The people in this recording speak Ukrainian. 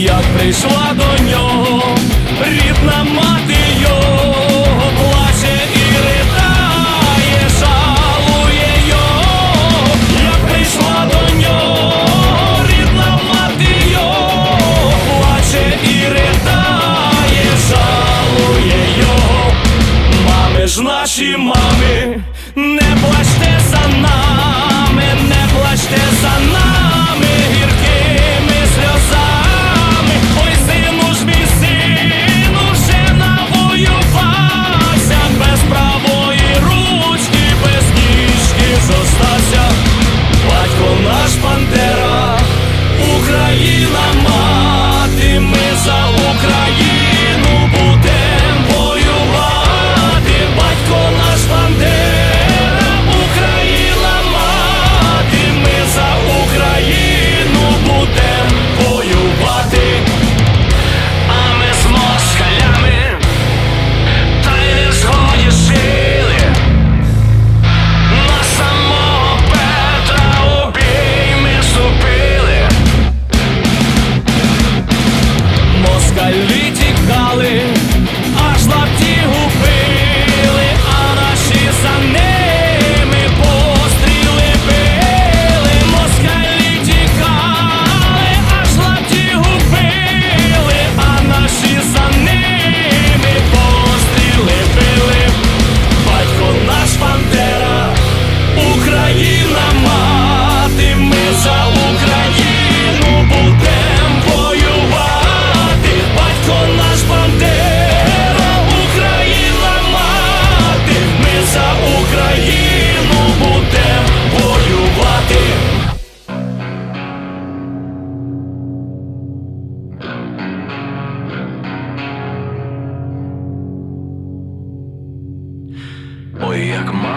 як прийшла до нього, рідна мати його плаче і ритає, шалує, його, як прийшла до нього, рідна мати його, плаче і ритає, шалує, його, мами ж наші мами.